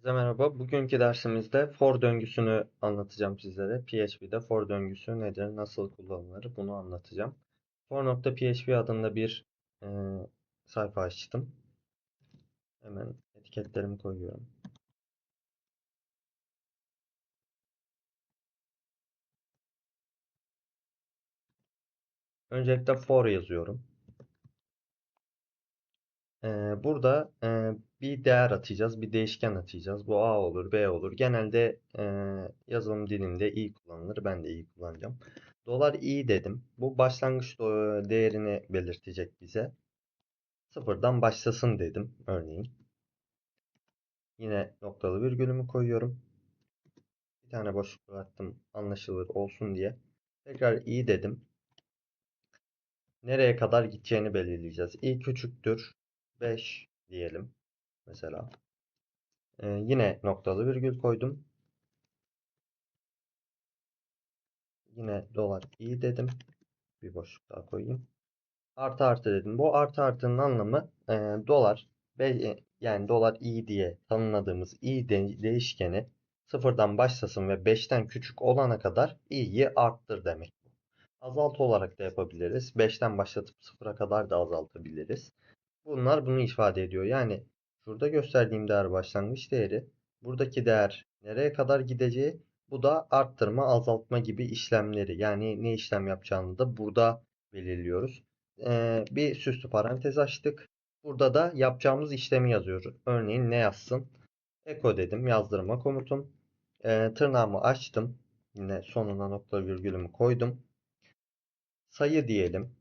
Herkese merhaba. Bugünkü dersimizde for döngüsünü anlatacağım sizlere. PHP'de for döngüsü nedir, nasıl kullanılır bunu anlatacağım. For.php adında bir e, sayfa açtım. Hemen etiketlerimi koyuyorum. Öncelikle for yazıyorum. Burada bir değer atacağız, bir değişken atacağız. Bu A olur, B olur. Genelde yazılım dilinde i kullanılır. Ben de i kullanacağım. Dolar i dedim. Bu başlangıç değerini belirtecek bize. Sıfırdan başlasın dedim örneğin. Yine noktalı virgülümü koyuyorum. Bir tane boşluk bıraktım anlaşılır olsun diye. Tekrar i dedim. Nereye kadar gideceğini belirleyeceğiz. i küçüktür 5 diyelim mesela. Ee, yine noktalı virgül koydum. Yine dolar i dedim. Bir boşluk daha koyayım. Artı artı dedim. Bu artı artının anlamı e, dolar be, yani dolar i diye tanımladığımız i de, değişkeni sıfırdan başlasın ve 5'ten küçük olana kadar i'yi arttır demek. Azaltı olarak da yapabiliriz. 5'ten başlatıp 0'a kadar da azaltabiliriz. Bunlar bunu ifade ediyor. Yani şurada gösterdiğim değer başlangıç değeri. Buradaki değer nereye kadar gideceği. Bu da arttırma, azaltma gibi işlemleri. Yani ne işlem yapacağını da burada belirliyoruz. Ee, bir süslü parantez açtık. Burada da yapacağımız işlemi yazıyoruz. Örneğin ne yazsın? Eko dedim. Yazdırma komutum. Ee, tırnağımı açtım. Yine sonuna nokta virgülümü koydum. Sayı diyelim.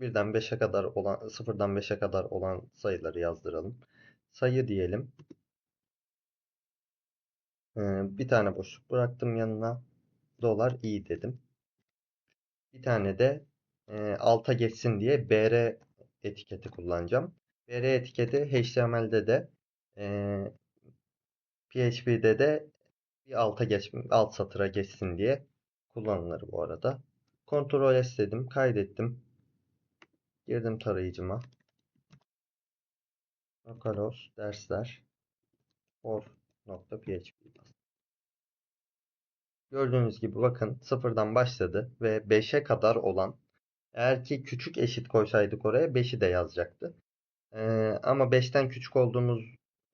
Birden 5'e kadar olan, sıfırdan 5'e kadar olan sayıları yazdıralım. Sayı diyelim. Ee, bir tane boşluk bıraktım yanına. Dolar i dedim. Bir tane de e, alta geçsin diye br etiketi kullanacağım. br etiketi HTML'de de e, PHP'de de bir alta geç, alt satıra geçsin diye kullanılır bu arada. Ctrl S dedim, kaydettim. Girdim tarayıcıma. Localhost dersler for.php Gördüğünüz gibi bakın sıfırdan başladı ve 5'e kadar olan eğer ki küçük eşit koysaydık oraya 5'i de yazacaktı. Ee, ama 5'ten küçük olduğumuz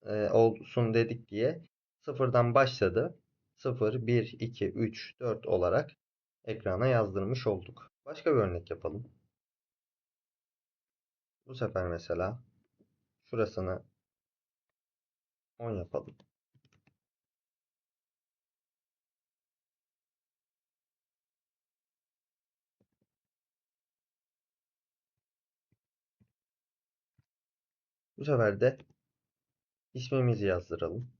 e, olsun dedik diye sıfırdan başladı. 0, 1, 2, 3, 4 olarak ekrana yazdırmış olduk. Başka bir örnek yapalım. Bu sefer mesela şurasını 10 yapalım. Bu sefer de ismimizi yazdıralım.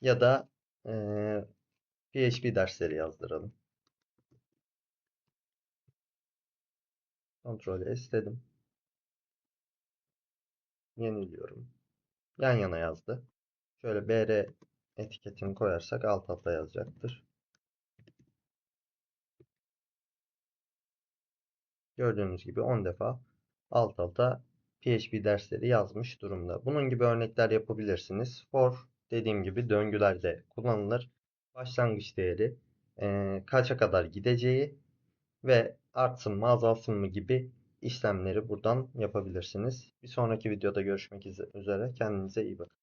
Ya da e, PHP dersleri yazdıralım. Ctrl S dedim. Yeniliyorum. Yan yana yazdı. Şöyle BR etiketini koyarsak alt alta yazacaktır. Gördüğünüz gibi 10 defa alt alta PHP dersleri yazmış durumda. Bunun gibi örnekler yapabilirsiniz. For dediğim gibi döngülerde kullanılır. Başlangıç değeri e, kaça kadar gideceği ve artsın mı azalsın mı gibi işlemleri buradan yapabilirsiniz. Bir sonraki videoda görüşmek üzere. Kendinize iyi bakın.